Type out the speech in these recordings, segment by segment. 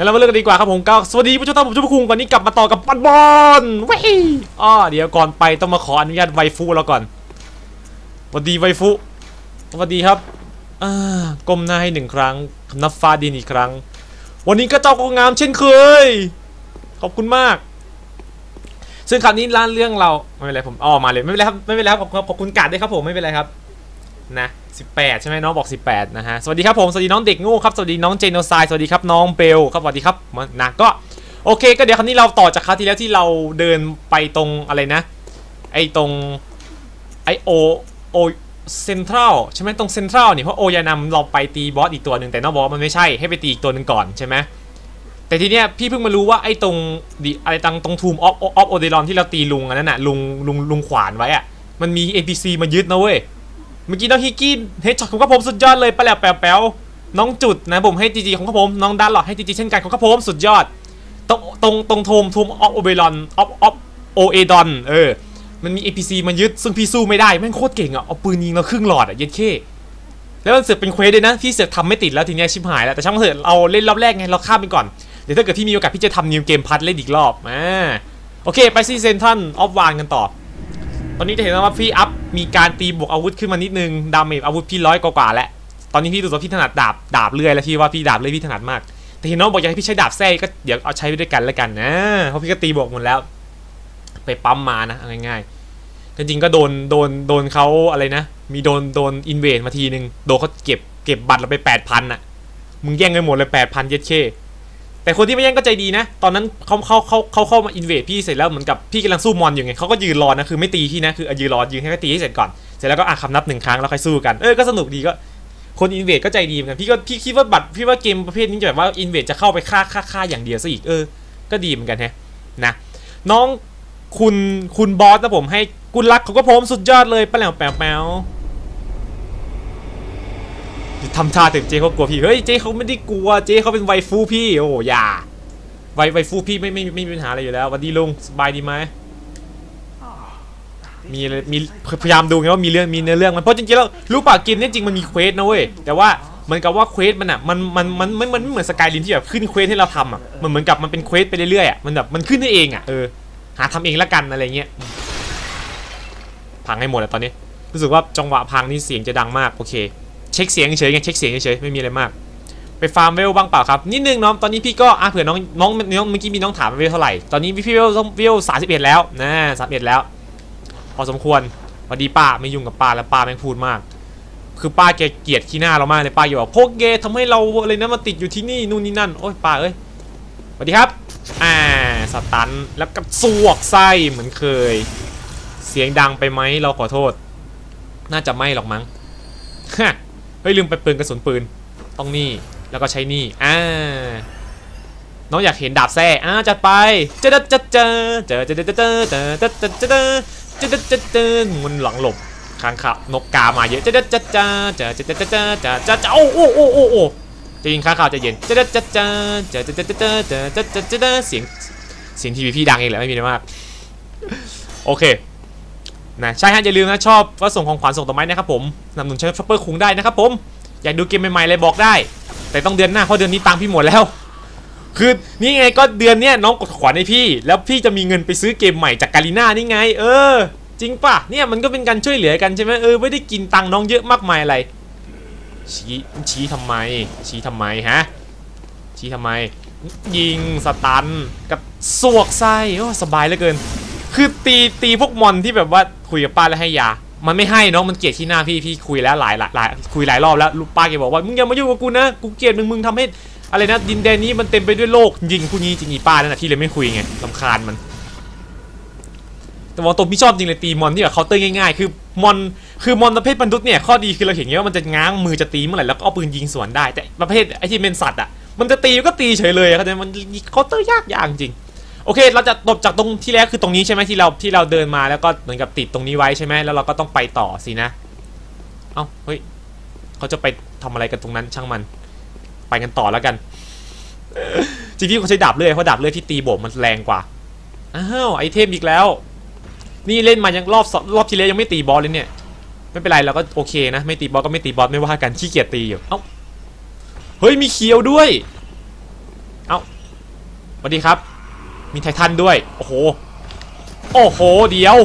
งั้นเรามาเริ่มกันดีกว่าครับผมก็สวัสดีผู้ชมท่านผมชุบคุงวันนี้กลับมาต่อกับปันบอลว้ยอ้อเดี๋ยวก่อนไปต้องมาขออนุญาตไวฟูเราก่อนสวัสดีไวฟูสวัสดีครับอก้มหน้าให้หนึ่งครั้งนับฟ้าดินอีกครั้ง วันนี้ก็เจ้าก็งามเช่นเคย ขอบคุณมาก ซึ่งคราวนี้ร้านเรื่องเราไม่เป็นไรผมอ้อมาเลยไม่เป็นไรครับไม่เป็นไรครับขอบคุณกาดด้วยครับผมไม่เป็นไรครับ นะ18 ใช่ไหมน้องบอก 18 นะฮะ สวัสดีครับผม สวัสดีน้องเด็กงูครับ สวัสดีน้องเจโนไซสวัสดีครับน้องเบลครับ สวัสดีครับมานะก็โอเค ก็เดี๋ยวคราวนี้เราต่อจากคราวที่แล้วที่เราเดินไปตรงอะไรนะ ไอตรงไอโอโอเซ็นทรัลใช่ไหมตรงเซ็นทรัลนี่เพราะโอยานำเราไปตีบอสอีกตัวหนึ่งแต่น้องบอกมันไม่ใช่ให้ไปตีอีกตัวหนึ่งก่อนใช่ไหมแต่ทีเนี้ยพี่เพิ่งมารู้ว่าไอ้ตรงดิอะไรตังตรงทูมออฟออฟโอเดรอนที่เราตีลุงอันนั้นน่ะลุงลุงลุงขวานไว้อะมันมี NPC มายึดนะเว้ย เมื่อกี้น้องฮิกกี้เฮดช็อตของข้าผมสุดยอดเลยไปแล้วแป๋วแป๋วน้องจุดนะผมให้จีจีของข้าผมน้องดันหลอดให้จีจีเช่นกันของข้าผมสุดยอด ตรงตรงตรงโทมทูมออฟโอเบรอนออฟออฟโอเอดอนเออมันมี APC มายึดซึ่งพี่สู้ไม่ได้แม่งโคตรเก่งอะเอาปืนยิงเราครึ่งหลอดอะเย็ดเข้แล้วมันเสือกเป็นเควสด้วยนะพี่เสือกทำไม่ติดแล้วทีนี้ชิบหายแล้วแต่ช่างเถอะเราเล่นรอบแรกไงเราข้ามไปก่อนเดี๋ยวถ้าเกิดพี่มีโอกาสพี่จะทำนิวเกมพัทเล่นอีกรอบอ่าโอเคไปซีเซนทันออฟวานกันต่อ ตอนนี้จะเห็นว่าพี่อัพมีการตีบวกอาวุธขึ้นมานิดนึง ดาเมจอาวุธพี่ร้อยกว่าแล้ว ตอนนี้พี่รู้สึกว่าพี่ถนัดดาบดาบเลื่อยแล้วพี่ว่าพี่ดาบเลื่อยพี่ถนัดมาก แต่เห็นน้องบอกอยากให้พี่ใช้ดาบแส้ก็เดี๋ยวเอาใช้ไปด้วยกันแล้วกันนะ เพราะพี่ก็ตีบวกหมดแล้ว ไปปั๊มมานะเอาง่ายๆจริงๆก็โดนโดนโดนเขาอะไรนะ มีโดนโดนอินเวดมาทีนึง โดนเขาเก็บเก็บบัตรเราไปแปดพันอะมึงแย่งกันหมดเลยแปดพันเย็ดเค แต่คนที่ไม่แย่งก็ใจดีนะ ตอนนั้นเขาเขาเขาเขาเข้ามาอินเวดพี่เสร็จแล้วเหมือนกับพี่กำลังสู้มอนอยู่ไงเขาก็ยืนรอนะคือไม่ตีพี่นะคือยืนรอยืนให้เขาตีให้เสร็จก่อนเสร็จแล้วก็อะคำนับหนึ่งครั้งแล้วค่อยสู้กันเออก็สนุกดีก็คนอินเวดก็ใจดีเหมือนกันพี่ก็พี่คิดว่าบัตรพี่ว่าเกมประเภทนี้จะแบบว่าอินเวดจะเข้าไปฆ่าฆ่าฆ่าอย่างเดียวซะอีกเออ ก็ดีเหมือนกันฮะนะน้องคุณคุณบอสนะผมให้กุลรักเขาก็ผมสุดยอดเลยปะแหลวแปวแปว ทำท่าถึงเจเขากลัวพี่เฮ้ยเจเขาไม่ได้กลัวเจเขาเป็นไวฟูพี่โอ้อย่าไวไวฟูพี่ไม่ไม่ไม่มีปัญหาอะไรอยู่แล้วสวัสดีลุงสบายดีไหมมีมีพยายามดูไงว่ามีเรื่องมีเนื้อเรื่องมันเพราะจริงๆแล้วรู้ป่ะเกมเนี้จริงมันมีเควสนะเว้ยแต่ว่าเหมือนกับว่าเควสมันอะมันมันมันมันมันไม่เหมือนสกายลินที่แบบขึ้นเควสให้เราทำอะมันเหมือนกับมันเป็นเควสไปเรื่อยๆอะมันแบบมันขึ้นได้เองอะเออหาทำเองละกันอะไรเงี้ยพังให้หมดแล้วตอนนี้รู้สึกว่าจังหวะพังนี่เสียงจะดังมากโอเค เช็คเสียงเฉยไงเช็คเสียงเฉยไม่มีอะไรมาก ไปฟาร์มเวลบ้างเปล่าครับนิดนึงน้องตอนนี้พี่ก็อะเผื่อน้องน้องน้องเมื่อกี้มีน้องถามว่าเวลเท่าไหร่ตอนนี้พี่เวลเวลสามสิบเอ็ดแล้วนะสามเอ็ดแล้ว พอสมควรพอดีป้าไม่ยุ่งกับป้าแล้วป้าแม่งพูดมาก คือป้าแกเกลียดขี้หน้าเรามากเลยป้าอยู่บอกพวกเกทำให้เราอะไรนะมาติดอยู่ที่นี่นู่นนี่นั่นโอ้ยป้าเอ้ยสวัสดีครับอ่าสตันแล้วก็สวกไส้เหมือนเคย เสียงดังไปไหมเราขอโทษ น่าจะไม่หรอกมั้งฮะ เฮ้ยลืมไปปืนกระสุนปืนต้องนี่แล้วก็ใช้นี่อ่าน้องอยากเห็นดาบแซ่อ่าจัดไปเจอเจอเจอเจอเจอเจอเจอเจอเจอเจอเจอเจอเจอเจอเจอเจอเจอมันหลังหลบค้างข่าวนกกามาเยอะเจอเจอเจอเจอเจอเจอเจอเจอเจอเจอเจอเจอโอ้โอ้โอ้โอ้โอ้จะยิงค้างข่าวจะเย็นเจอเจอเจอเจอเจอเจอเจอเจอเจอเจอเจอเจอเจอเสียงเสียงทีวีพี่ดังเองแหละไม่มีอะไรมากโอเค นะใช่ฮะอย่าลืมนะชอบก็ส่งของขวัญส่งต่อไม้นะครับผมสนำหนุนใช้ช็อปเปอร์คุงได้นะครับผมอยากดูเกมใหม่ๆเลยบอกได้ แต่ต้องเดือนหน้าเพราะเดือนนี้ตังค์พี่หมดแล้ว คือนี่ไงก็เดือนเนี้ยน้องกดขวัญให้พี่ แล้วพี่จะมีเงินไปซื้อเกมใหม่จากกาลิน่านี่ไง เออ จริงป่ะเนี่ยมันก็เป็นการช่วยเหลือกันใช่ไหมเออไม่ได้กินตังค์น้องเยอะมากมายอะไร ชี้ชี้ทำไม ชี้ทำไมฮะชี้ทำไม ยิงสตันกับสวกไส้โอ้สบายเหลือเกิน คือตีตีพวกมอนที่แบบว่า คุยกับป้าแล้วให้ยา มันไม่ให้น้องมันเกลียดที่หน้าพี่พี่คุยแล้วหลายหลายหลายคุยหลายรอบแล้วป้าแกบอกว่ามึงอย่ามายุ่งกับกูนะกูเกลียดมึงมึงทำให้อะไรนะดินแดนนี้มันเต็มไปด้วยโลกยิงผู้นี้จริงอีป้านั่นแหะที่เลยไม่คุยไงลำคาญมัน แต่ว่าตัวพี่ชอบจริงเลยตีมอนที่แบบเคาน์เตอร์ง่ายๆ คือมอนคือมอนประเภทมนุษย์เนี่ยข้อดีคือเราเห็นไงว่ามันจะง้างมือจะตีเมื่อไหร่แล้วก็เอาปืนยิงสวนได้แต่ประเภทไอ้ที่เป็นสัตว์อะมันจะตีก็ตีเฉยเลยเขาใจมันเคาน์เตอร์ยากยากจริง อเค เราจะตบจากตรงที่แรกคือตรงนี้ใช่ไหมที่เราที่เราเดินมาแล้วก็เหมือนกับติดตรงนี้ไว้ใช่ไหมแล้วเราก็ต้องไปต่อสินะ เอ้าเฮ้ยเขาจะไปทำอะไรกันตรงนั้นช่างมัน ไปกันต่อแล้วกันจริงๆเขาใช้ดาบเลื่อยเพราะดาบเลื่อยที่ตีโบกมันแรงกว่าอ้าวไอเทมอีกแล้ว นี่เล่นมายังรอบรอบที่แล้วยังไม่ตีบอสเลยเนี่ย ไม่เป็นไรเราก็โอเคนะ ไม่ตีบอสก็ไม่ตีบอสไม่ว่ากันขี้เกียจตีอยู่เอ้าเฮ้ยมีเคียวด้วย เอ้าสวัสดีครับ มีไททันด้วย โอ้โห โอ้โห เดี๋ยว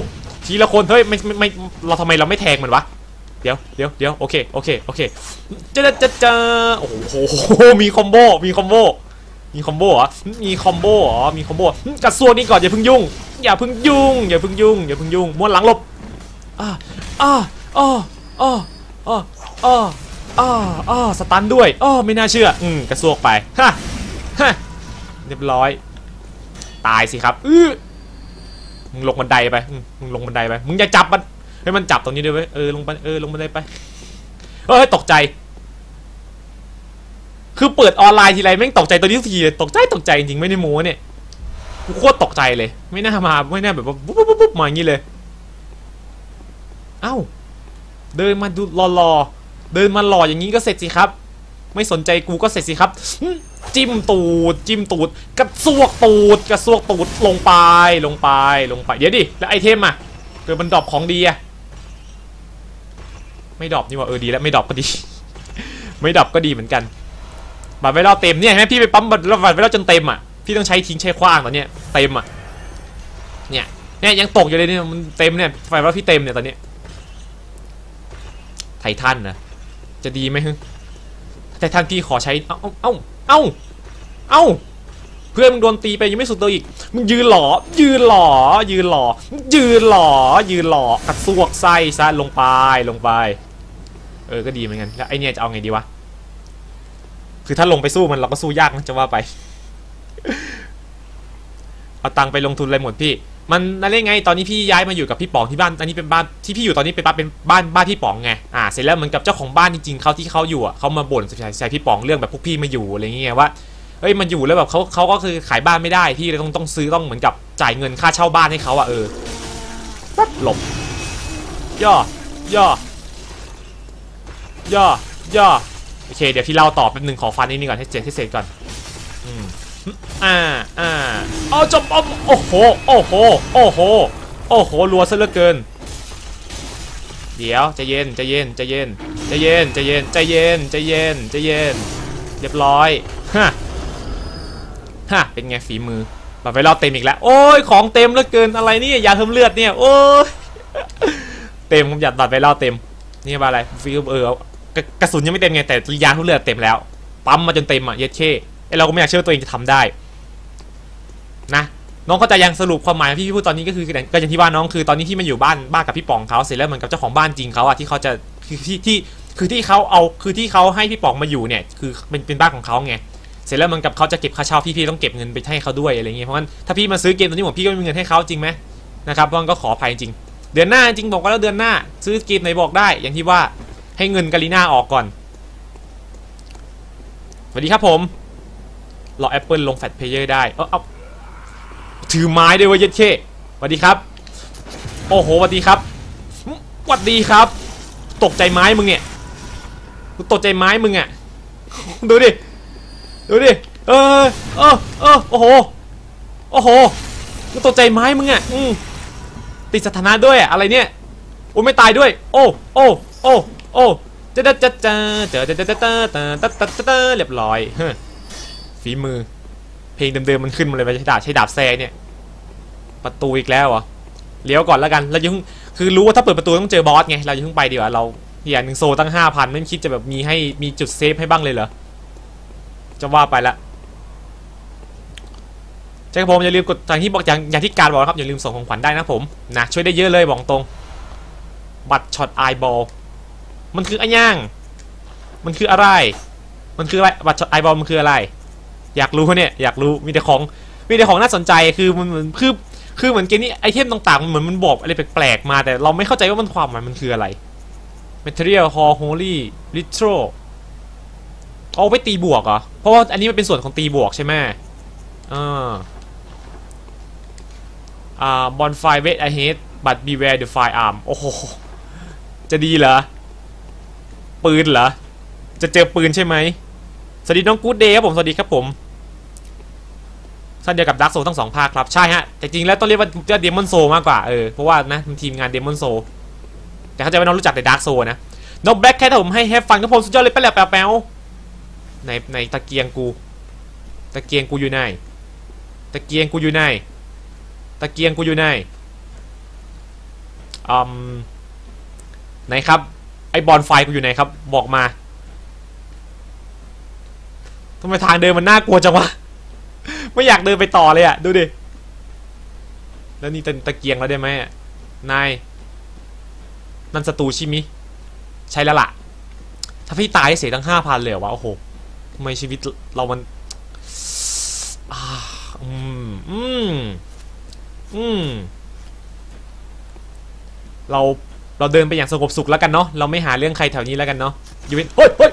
ทีละคน เฮ้ย ไม่ไม่ เราทำไมเราไม่แทงมันวะ เดี๋ยวเดี๋ยวเดี๋ยวโอเค โอเค โอเคเจ้าจ้าจ้าโอ้โห มีคอมโบ มีคอมโบ มีคอมโบเหรมีคอมโบอ๋อมีคอมโบกระซวงนี้ก่อนอย่าพึ่งยุ่ง อย่าพึ่งยุ่ง อย่าพึ่งยุ่ง อย่าพึ่งยุ่งม้วนหลังลบอ่าอ่าอ้ออ้ออ้ออ้ออ้ออ้อสตันด้วยอ้อไม่น่าเชื่อ อืมกระซวกไป ฮะ ฮะ เรียบร้อย ตายสิครับอื้อมึงลงบันไดไปมึงลงบันไดไปมึงอย่าจับมันให้มันจับตรงนี้ด้วยเว้ยเออลงไปเออลงบันไดไปเอ้ยตกใจ คือเปิดออนไลน์ทีไรแม่งตกใจตัวนี้ทุกทีเลยตกใจตกใจจริงไม่ได้โม้เนี่ยกูโคตรตกใจเลย ไม่น่ามาไม่น่าแบบว่าปุ๊บปุ๊บปุ๊บมาอย่างนี้เลย เอ้า เดินมาดูรอๆเดินมาหล่ออย่างนี้ก็เสร็จสิครับ ไม่สนใจกูก็เสร็จสิครับ จิ้มตูด จิ้มตูด กระซวกตูด กระซวกตูด ลงไป ลงไป ลงไป เดี๋ยวดิ แล้วไอเทมอะเกิดมันดรอปของดีอะไม่ดรอปนี่ว่าเออดีแล้วไม่ดรอปก็ดี ไม่ดรอปก็ดีเหมือนกัน บัตรไวรัลเต็มเนี่ยเห็นไหมพี่ไปปั๊มบัตรไวรัลจนเต็มอะ พี่ต้องใช้ทิ้งใช้ขว้างตอนเนี้ยเต็มอะ เนี่ยเนี่ยยังตกอยู่เลยเนี่ยมันเต็มเนี่ยไฟวรัลพี่เต็มเนี่ยตอนเนี้ยไททันนะจะดีไหมฮึ ไททันพี่ขอใช้ เอ้าเอ้าเอ้าเอ้าเพื่อนมึงโดนตีไปยังไม่สุดตัวอีก มึงยืนหล่อ ยืนหล่อ ยืนหล่อ ยืนหล่อ ยืนหล่อกระซวกไส้ซะลงไป ลงไป เออ ก็ดีเหมือนกัน แล้วไอเนี่ยจะเอาไงดีวะ คือถ้าลงไปสู้มันเราก็สู้ยากนะจะว่าไป เอาตังค์ไปลงทุนอะไรหมดพี่ มันนั่นเองไงตอนนี้พี่ย้ายมาอยู่กับพี่ป๋องที่บ้านอันนี้เป็นบ้านที่พี่อยู่ตอนนี้เป็นบ้านเป็นบ้านบ้านพี่ป๋องไงอ่าเสร็จแล้วเหมือนกับเจ้าของบ้านจริงๆเขาที่เขาอยู่อะเขามาบ่นใส่ใส่พี่ป๋องเรื่องแบบพวกพี่มาอยู่อะไรเงี้ยว่าเอ้ยมันอยู่แล้วแบบเขาเขาก็คือขายบ้านไม่ได้พี่เลยต้องต้องซื้อต้องเหมือนกับจ่ายเงินค่าเช่าบ้านให้เขาอะเออปั๊บหลบย่อย่อย่อย่อโอเคเดี๋ยวพี่เล่าต่อแป๊บหนึงขอฟันนี่นี่ก่อนให้เสร็จให้เสร็จก่อน อ่าอ่าเอาจบอาโอ้โหโอ้โหโอ้โหโอ้โหรัวซะเหลือเกิน เดี๋ยวใจเย็นใจเย็นใจเย็นใจเย็นใจเย็นใจเย็นใจเย็นใจเย็นเรียบร้อยฮะฮะเป็นไงฝีมือบัตรไวรัลเต็มอีกแล้วโอ้ยของเต็มเหลือเกินอะไรเนี่ยยาเพิ่มเลือดเนี่ยโอ้ยเต็มผมอยากบัตรไวรัลเต็มนี่ว่าอะไรฟิลเออกระสุนยังไม่เต็มไงแต่ยาเพิ่มเลือดเต็มแล้วปั๊มมาจนเต็มอะเย็ดเข้ ไอเราก็ไม่อยากเชื่อว่าตัวเองจะทำได้นะน้องเข้าใจยังสรุปความหมายที่พี่พูดตอนนี้ก็คือก็อย่างที่ว่าน้องคือตอนนี้ที่มาอยู่บ้านบ้านกับพี่ป๋องเขาเสร็จแล้วเหมือนกับเจ้าของบ้านจริงเขาอะที่เขาจะคือที่ที่คือที่เขาเอาคือที่เขาให้พี่ป๋องมาอยู่เนี่ยคือเป็นเป็นบ้านของเขาไงเสร็จแล้วเหมือนกับเขาจะเก็บค่าเช่าพี่พี่ต้องเก็บเงินไปให้เขาด้วยอะไรเงี้ยเพราะงั้นถ้าพี่มาซื้อเกมตัวนี้ผมพี่ก็ไม่มีเงินให้เขาจริงไหมนะครับเพราะงั้นก็ขออภัยจริง เดือนหน้าจริงบอกว่าแล้วเดือนหน้า ซื้อเกมไหนบอกได้ อย่างที่ว่าให้เงินกาลิน่าออกก่อนสวัสดีครับผม เราแอปเปิลลงแฟตเพเยอร์ได้ เออเอาถือไม้ด้วยวะเย็ดเช่สวัสดีครับ โอ้โหสวัสดีครับสวัสดีครับ ตกใจไม้มึงเนี่ยตกใจไม้มึงอะ ดูดิ ดูดิ เออ เออ เออ โอ้โห โอ้โหตกใจไม้มึงอะ อืติดสถานะด้วยอะอะไรเนี่ย โอ้ไม่ตายด้วย โอ้ โอ้ โอ้ โอ้จะจะจ้าเจอจะจะจะเตาเตาเตาเตาเรียบร้อย ฝีมือ เพลงเดิมๆมันขึ้นมาเลยไม่ใช่ดาบใช้ดาบแซเนี่ย ประตูอีกแล้วเหรอเลี้ยวก่อนแล้วกันเรายังคือรู้ว่าถ้าเปิดประตูต้องเจอบอสไงเราจะเพิ่งไปดีกว่าเราอย่างหนึ่งโซตั้งห้าพันไม่คิดจะแบบมีให้มีจุดเซฟให้บ้างเลยเหรอจะว่าไปละเจ้าผมอย่าลืมกดอย่างที่บอกอย่างอย่างที่การบอกนะครับอย่าลืมส่งของขวัญได้นะผมนะช่วยได้เยอะเลยบอกตรง บัตรช็อตไอบอลมันคืออะย่าง มันคืออะไร มันคืออะไรบัตรช็อตไอบอลมันคืออะไร อยากรู้เนี่ยอยากรู้มีแต่ของมีแต่ของน่าสนใจคือมันเหมือนคือคือเหมือนเกมนี้ไอเทมต่างๆมันเหมือนมันบอกอะไรแปลกๆมา แต่เราไม่เข้าใจว่ามันความหมายมันคืออะไร Material Hall Holy Ritual เอาไปตีบวกเหรอ เพราะว่าอันนี้มันเป็นส่วนของตีบวกใช่ไหมอ่าอ่า bonfire wait ahead but beware the firearm โอ้โห จะดีเหรอ ปืนเหรอ จะเจอปืนใช่ไหมสวัสดีน้องกู๊ดเดย์ครับผม สวัสดีครับผม ท่านเดียวกับดักโซทั้งสองภาคครับ ใช่ฮะ แต่จริงแล้วต้องเรียกว่าเดมอนโซมากกว่า เออ เพราะว่านะทีมงานเดมอนโซ แต่เข้าใจว่าน้องรู้จักแต่ดักโซนะน้องแบล็คแค่ถ้าผมให้แฮฟฟันก็ผมสุดยอดเลยไปแล้วแป๊วในในตะเกียงกู ตะเกียงกูอยู่ไหน ตะเกียงกูอยู่ไหน ตะเกียงกูอยู่ไหนอืมไหนครับ ไอบอลไฟกูอยู่ไหนครับ บอกมาทำไมทางเดินมันน่ากลัวจังวะ ไม่อยากเดินไปต่อเลยอะดูดิ แล้วนี่ตะตะเกียงแล้วได้ไหมอะนาย นั่นศัตรูใชิมิ ใช่แล้วล่ะ ถ้าพี่ตายเสียตั้งห้าพันเลยเหรอวะ โอ้โหทำไมชีวิตเรามันอ่าอืม อืม อืม เรา เราเดินไปอย่างสงบสุขแล้วกันเนาะ เราไม่หาเรื่องใครแถวนี้แล้วกันเนาะอยู่เป็นเฮ้ยเฮ้ย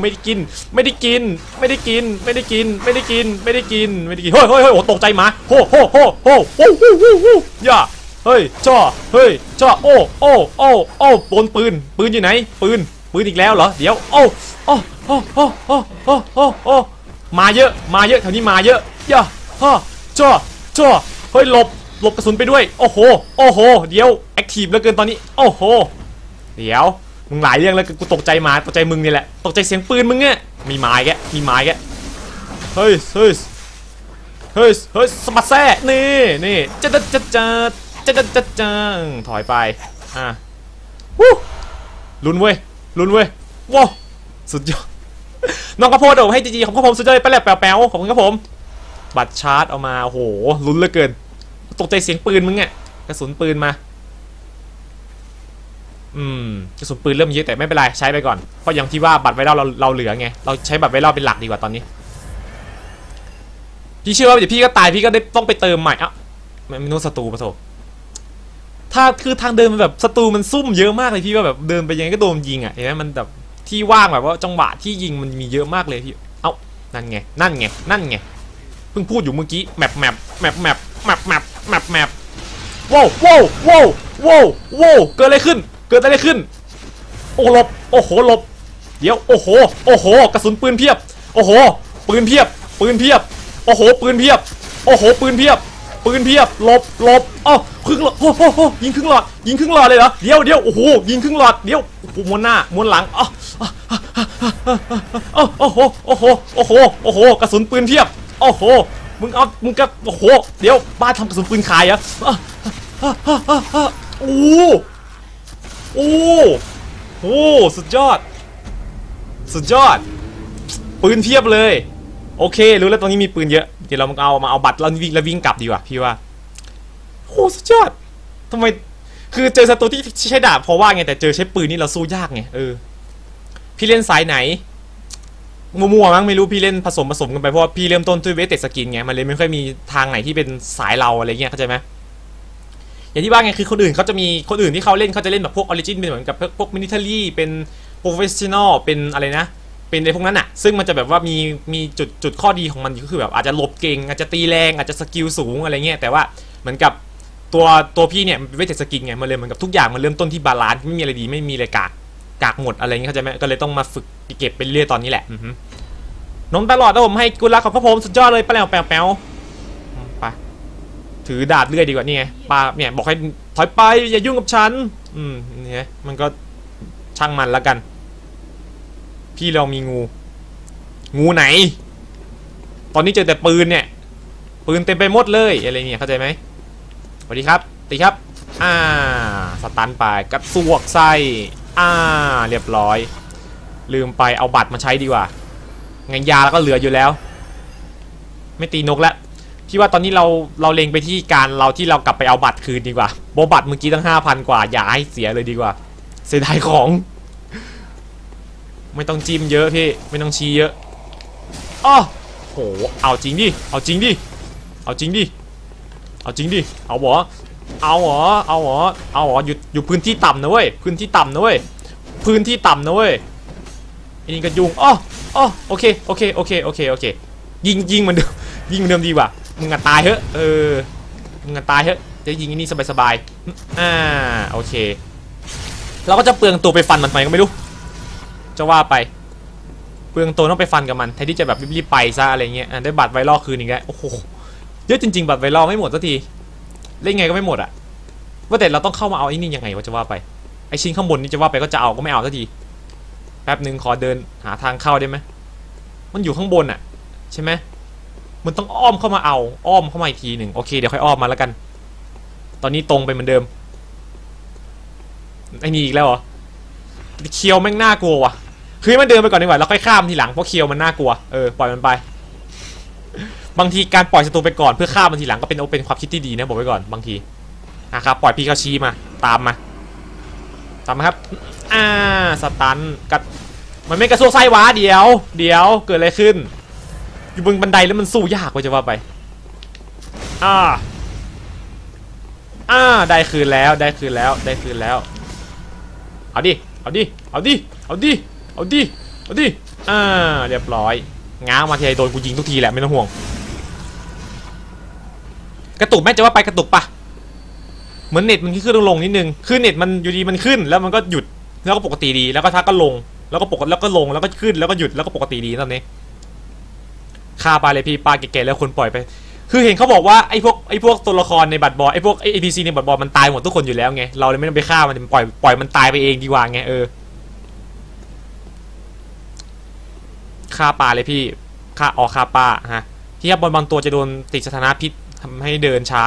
ไม่ได้กิน ไม่ได้กิน ไม่ได้กิน ไม่ได้กิน ไม่ได้กิน ไม่ได้กิน ไม่ได้กิน เฮ้ยเฮ้ยเฮ้ยโอ้ตกใจหมาโหโหโหโหโหอย่าเฮ้ยจ่อเฮ้ยจ่อโอ้โอ้โอ้โอ้โดนปืน ปืนอยู่ไหน ปืน ปืนอีกแล้วเหรอ เดี๋ยว โอ้โอ้โอ้โอ้โอ้โอ้โอ้โอ้มาเยอะ มาเยอะ แถวนี้มาเยอะย่าฮ่าจ่อจ่อเฮ้ย หลบ หลบกระสุนไปด้วย โอ้โห โอ้โห เดี๋ยว แอคทีฟเหลือเกินตอนนี้ โอ้โห เดี๋ยว มึงหลายเรื่องแล้วกูตกใจหมาตกใจมึงนี่แหละตกใจเสียงปืนมึงเนี่ยมีไม้แกมีไม้แกเฮ้ยเฮ้ยเฮ้ยเฮ้ยสมัดแซ่นี่นี่จัดจัดจัดจัดจัดจัดจังถอยไปอะวู้ลุนเว้ยลุนเว้ยว้าสุดยอดน้องกระโพดโดให้จีจีของผมสุดยอดไปแล้วแป๊วแป๊วของครับผม บัตรชาร์จเอามาโอ้โหลุนเหลือเกิน ตกใจเสียงปืนมึงเนี่ยกระสุนปืนมา อืมกระสุนปืนเริ่มเยอะแต่ไม่เป็นไรใช้ไปก่อน เพราะอย่างที่ว่าบัตรไวรัลเราเราเหลือไง เราใช้บัตรไวรัลเป็นหลักดีกว่าตอนนี้ พี่เชื่อว่าเดี๋ยวพี่ก็ตายพี่ก็ได้ต้องไปเติมใหม่อะไม่ไม่นู้ศัตรูปะโถถ้าคือทางเดินมันแบบศัตรูมันซุ่มเยอะมากเลยพี่ว่าแบบเดินไปยังไงก็โดนยิงอะเห็นไหมมันแบบที่ว่างแบบว่าจังหวะที่ยิงมันมีเยอะมากเลยพี่ เอ้า นั่นไง นั่นไง นั่นไง เพิ่งพูดอยู่เมื่อกี้แมปแมปแมปแมปแมปแมปแมปแมปว้าวว้าวว้าวว้าวเกิดอะไรขึ้น เกิดอะไรขึ้น โอ้หลบ โอ้โหหลบ เดี๋ยว โอ้โห โอ้โห กระสุนปืนเพียบ โอ้โห ปืนเพียบ ปืนเพียบ โอ้โห ปืนเพียบ โอ้โห ปืนเพียบ ปืนเพียบ หลบ หลบอ้าวครึ่งหลอดโอ้โหยิงครึ่งหลอด ยิงครึ่งหลอดเลยเหรอ เดี๋ยวเดี๋ยวโอ้โห ยิงครึ่งหลอด เดี๋ยวโอ้โหม้วนหน้าม้วนหลังอ้าวอ้าวโอ้โห โอ้โห โอ้โห โอ้โห กระสุนปืนเพียบ โอ้โห มึงเอา มึงก็โอ้โห เดี๋ยว บ้าทำกระสุนปืนขายเหรอโอ้ โอ้โอ้สุดยอด สุดยอด ปืนเพียบเลย โอเค รู้แล้วตรงนี้มีปืนเยอะ เดี๋ยวเราเอามาเอาบัตรแล้ววิ่งแล้ววิ่งกลับดีกว่าพี่ว่าโอ้สุดยอดทำไม คือเจอศัตรูที่ใช้ดาบเพราะว่าไงแต่เจอใช้ปืนนี่เราสู้ยากไงเออ พี่เล่นสายไหนมัวๆมั้งไม่รู้พี่เล่นผสมผสมกันไปเพราะว่าพี่เริ่มต้นด้วยเวทเตสกินไงมันเลยไม่ค่อยมีทางไหนที่เป็นสายเราอะไรเงี้ยเข้าใจไหม อย่างที่ว่าไงคือคนอื่นเขาจะมีคนอื่นที่เขาเล่นเขาจะเล่นแบบพวกออริจินเป็นเหมือนกับพวกมินิเทอรี่เป็นโปรเฟชชั่นอลเป็นอะไรนะ เป็นในพวกนั้นอะซึ่งมันจะแบบว่ามีมีจุดจุดข้อดีของมันก็คือแบบอาจจะหลบเก่ง อาจจะตีแรงอาจจะสกิลสูงอะไรเงี้ยแต่ว่าเหมือนกับตัวตัวพี่เนี่ยมันเป็นเวทเต็ดสกินไงมันเลยเหมือนกับทุกอย่างมันเริ่มต้นที่บาลานซ์ไม่มีอะไรดีไม่มีอะไรกากกากหมดอะไรเงี้ยเข้าใจไหมก็เลยต้องมาฝึกเก็บไปเรื่อยตอนนี้แหละอือฮึนมตลอดนะผมให้กุลรักของพระผมสุดยอดเลยไปแล้วแปวแปว ถือดาบเลื่อยดีกว่านี่ไงปาเนี่ยบอกให้ถอยไปอย่ายุ่งกับฉัน อืมเนี่ยมันก็ช่างมันแล้วกัน พี่เรามีงู งูไหน ตอนนี้เจอแต่ปืนเนี่ย ปืนเต็มไปหมดเลยอะไรเนี่ยเข้าใจไหมสวัสดีครับ ตีครับ อ่า สตันไปกระซวกไส้อ่า เรียบร้อย ลืมไปเอาบัตรมาใช้ดีกว่างานยาแล้วก็เหลืออยู่แล้ว ไม่ตีนกแล้ว พี่ว่าตอนนี้เราเราเล็งไปที่การเราที่เรากลับไปเอาบัตรคืนดีกว่าโบบัตรเมื่อกี้ตั้งห้าพันกว่าอย่าให้เสียเลยดีกว่า เสียดายของ ไม่ต้องจิ้มเยอะพี่ไม่ต้องชี้เยอะอ้อโหเอาจริงดิเอาจริงดิเอาจริงดิเอาจริงดิเอาเหรอเอาเหรอเอาเหรอเอาเหรออยู่อยู่พื้นที่ต่ำนะเว้ยพื้นที่ต่ำนะเว้ยพื้นที่ต่ำนะเว้ยอ้นี่ก็ยุ่งอ้ออ๋อโอเคโอเคโอเคโอเคโอเคยิงยิงมันเดิมยิงเหมือนเดิมดีกว่า มึงอะตายเถอะเออมึงอะตายเถอะจะยิงอันนี้สบายๆอ่าโอเค เราก็จะเปลืองตัวไปฟันมันไปก็ไม่รู้ จะว่าไป เปลืองตัวต้องไปฟันกับมันแทนที่จะแบบรีบๆไปซะอะไรเงี้ยได้บัตรไวรัลคืนอีกแล้วโอ้โหเยอะจริงๆบัตรไวรัลไม่หมดสักทีเล่นไงก็ไม่หมดอะว่าแต่เราต้องเข้ามาเอาไอ้นี่ยังไงวะจะว่าไปไอชิ้นข้างบนนี่จะว่าไปก็จะเอาก็ไม่เอาสักทีแป๊บหนึ่งขอเดินหาทางเข้าได้ไหมมันอยู่ข้างบนอะใช่ไหม มันต้องอ้อมเข้ามาเอา อ้อมเข้ามาอีกทีหนึ่งโอเคเดี๋ยวค่อยอ้อมมาแล้วกัน ตอนนี้ตรงไปเหมือนเดิมไอ้นี่อีกแล้วเหรอเคียวแม่งน่ากลัวว่ะคือมันเดินไปก่อนดีกว่าแล้วค่อยข้ามทีหลังเพราะเคียวมันน่ากลัวเออปล่อยมันไป บางทีการปล่อยศัตรูไปก่อนเพื่อฆ่ามันทีหลังก็เป็นเป็นความคิดที่ดีนะบอกไว้ก่อนบางทีนะครับปล่อยพี่เขาชี้มา ตามมาตามมาครับอ่าสตันกัดมันไม่กระซวกไส้หวะเดี๋ยว เดี๋ยวเกิดอะไรขึ้น อยู่บนบันไดแล้วมันสู้ยากกว่าจะว่าไป อ่า อ่า ได้คืนแล้วได้คืนแล้วได้คืนแล้ว เอาดิ เอาดิ เอาดิ เอาดิ เอาดิ เอาดิ อ่า เรียบร้อย ง้างมาทีไรโดนกูยิงทุกทีแหละไม่ต้องห่วง กระตุกแม่จะว่าไปกระตุกปะเหมือนเน็ตมันขึ้นลงนิดนึง คือเน็ตมันอยู่ดีมันขึ้นแล้วมันก็หยุด แล้วก็ปกติดี แล้วก็ทักก็ลง แล้วก็ปกแล้วก็ลง แล้วก็ขึ้น แล้วก็หยุด แล้วก็ปกติดีตอนนี้ ฆ่าปลาเลยพี่ปลาแก่ๆแล้วคนปล่อยไป คือเห็นเขาบอกว่าไอ้พวกไอ้พวกตัวละครในบัตรบอลไอ้พวกไอ้ NPC ในบัตรบอลมันตายหมดทุกคนอยู่แล้วไงเราเลยไม่ต้องไปฆ่ามันปล่อยปล่อยมันตายไปเองดีกว่าไงเออฆ่าปลาเลยพี่ฆ่าออกฆ่าปลาฮะที่บอลบางตัวจะโดนติดสถานะพิษทำให้เดินช้า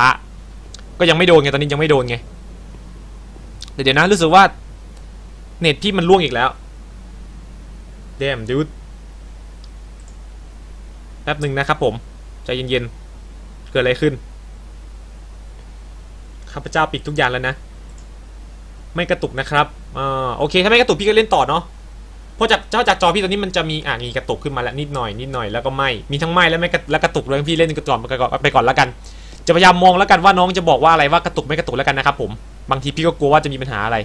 ก็ยังไม่โดนไงตอนนี้ยังไม่โดนไงเดี๋ยวนะรู้สึกว่าเน็ตพี่มันล่วงอีกแล้วเดมดูด แป๊บหนึ่งนะครับผมใจเย็นๆ เกิดอะไรขึ้น ข้าพเจ้าปิดทุกอย่างแล้วนะ ไม่กระตุกนะครับอ่าโอเคถ้าไม่กระตุกพี่ก็เล่นต่อเนาะเพราะจากเจ้าจากจอพี่ตอนนี้มันจะมีอ่ามีกระตุกขึ้นมาแล้วนิดหน่อยนิดหน่อยแล้วก็ไม่มีทั้งไม่และไม่กระและกระตุกเลยพี่เล่นกระตุกไปก่อนไปก่อนแล้วกัน จะพยายามมองแล้วกันว่าน้องจะบอกว่าอะไรว่ากระตุกไม่กระตุกแล้วกันนะครับผมบางทีพี่ก็กลัวว่าจะมีปัญหาอะไร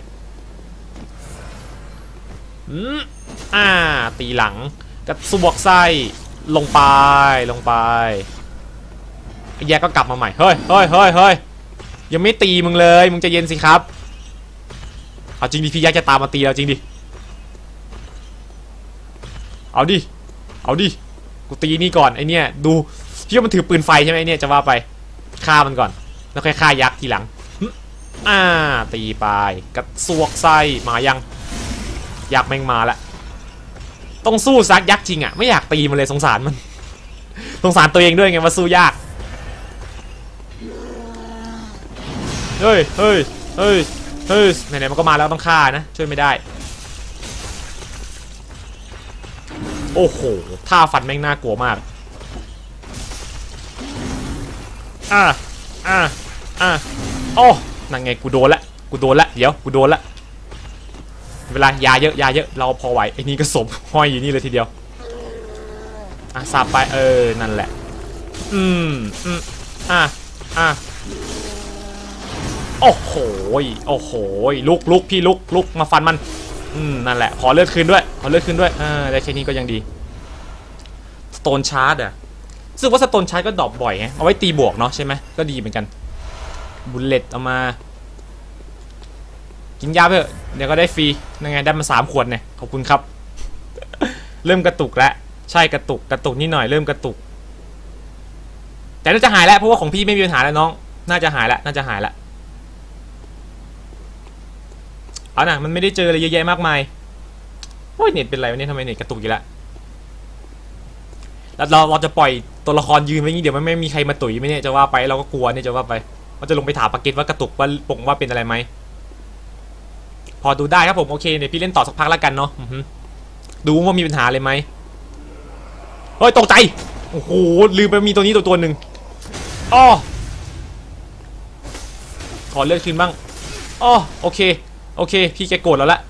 อืมอ่า ตีหลังกระสวกไส้ ลงไปลงไปแยกก็กลับมาใหม่เฮ้ยเฮ้ยเฮ้ยเฮ้ยยังไม่ตีมึงเลยมึงจะเย็นสิครับเอาจริงดิพี่แยกจะตามมาตีเราจริงดิเอาดิเอาดิกูตีนี่ก่อนไอเนี่ยดูพี่ว่ามันถือปืนไฟใช่ไหมไอเนี่ยจะว่าไปฆ่ามันก่อน แล้วค่อยฆ่ายักษ์ทีหลังอ่าตีไปกระสวกไส้มายังยักษ์แม่งมาละ ต้องสู้ซักยักษ์จริงอะไม่อยากตีมันเลยสงสารมัน สงสารตัวเองด้วยไงว่าสู้ยากเฮ้ยเฮ้ยเฮ้ยเฮ้ยไหนๆมันก็มาแล้วต้องฆ่านะช่วยไม่ได้ โอ้โหท่าฟันแม่งน่ากลัวมากอะอะอะโอ้นั่นไงกูโดนละกูโดนละเดี๋ยวกูโดนละ เวลายาเยอะยาเยอะเราพอไหวไอ้นี่ก็สมห้อยอยู่นี่เลยทีเดียวอะสับไปเออนั่นแหละ อืมอืมอะอะโอ้โหโอ้โหลุกลุกพี่ลุกลุกมาฟันมัน อืมนั่นแหละขอเลือดคืนด้วยขอเลือดคืนด้วยเอ่าได้แค่นี้ก็ยังดีสโตนชาร์ดอะรู้สึกว่าสโตนชาร์ดก็ดรอปบ่อยไงเอาไว้ตีบวกเนาะใช่ไหมก็ดีเหมือนกันบุลเลตเอามา กินยาไปเถอเดี๋ยวก็ได้ฟรียังไงได้มาสามขวดเนี่ยขอบคุณครับ เริ่มกระตุกแล้วใช่กระตุกกระตุกนิดหน่อยเริ่มกระตุก แต่น่าจะหายแล้วเพราะว่าของพี่ไม่มีปัญหาแล้วน้อง น่าจะหายแล้วน่าจะหายแล้วเอานะมันไม่ได้เจออะไรเยอะแยะมากมายโอ้ยเน็ตเป็นไรวะเนี่ยทำไมเน็ตกระตุกอีกแล้วแล้วเราเราจะปล่อยตัวละครยืนไว้งี้เดี๋ยวมันไม่มีใครมาตุ๋ยไหมเนี่ยจะว่าไปเราก็กลัวเนี่ยจะว่าไปว่าจะลงไปถามปาเกตว่ากระตุกว่าปงว่าเป็นอะไรไหม พอดูได้ครับผมโอเคเดี๋ยวพี่เล่นต่อสักพักแล้วกันเนาะดูว่ามีปัญหาอะไรไหมเฮ้ยตกใจโอ้โหลืมไปมีตัวนี้ตัวตัวหนึ่งอ้อขอเลือดคืนบ้างอ้อโอเค โอเค พี่แกโกรธแล้วละ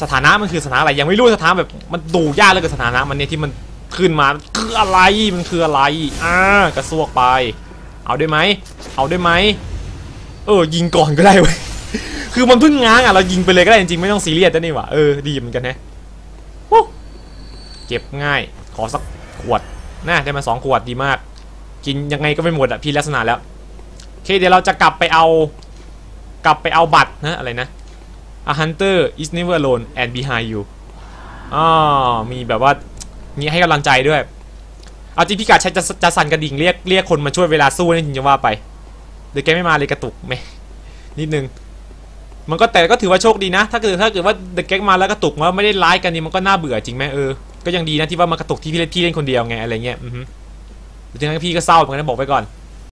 สถานะมันคือสถานะอะไรยังไม่รู้สถานะแบบมันดูยากเลยกับสถานะมันเนี่ยที่มันขึ้นมาคืออะไรมันคืออะไรอ่ากระซวกไป เอาได้ไหมเอาได้ไหมเออยิงก่อนก็ได้เว้ย คือมันเพิ่งง้างอะเรายิงไปเลยก็ได้จริงๆไม่ต้องซีเรียสนะนี่หว่าเออดีเหมือนกันแฮะเก็บง่าย ขอสักขวดน่าได้มาสองขวดดีมาก กินยังไงก็ไม่หมดอะพี่ลักษณะแล้วโอเคเดี๋ยวเราจะกลับไปเอา กลับไปเอาบัตรนะอะไรนะ A hunter is never alone and behind you อ๋อมีแบบว่ามีให้กำลังใจด้วยเอาจริงพี่กาใช้จะจะสั่นกระดิ่งเรียกเรียกคนมาช่วยเวลาสู้นี่จริงจะว่าไป เดี๋ยวแกไม่มาเลยกระตุกไหมนิดนึง มันก็แต่ก็ถือว่าโชคดีนะ ถ้าเกิดถ้าเกิดว่าเดอะแก๊กมาแล้วกระตุกว่าไม่ได้ไลฟ์กันนี่มันก็น่าเบื่อจริงไหมเออ ก็ยังดีนะที่ว่ามันกระตุกที่พี่เล่นพี่เล่นคนเดียวไงอะไรเงี้ย อือฮึดังนั้นพี่ก็เศร้าเหมือนกันนะบอกไปก่อน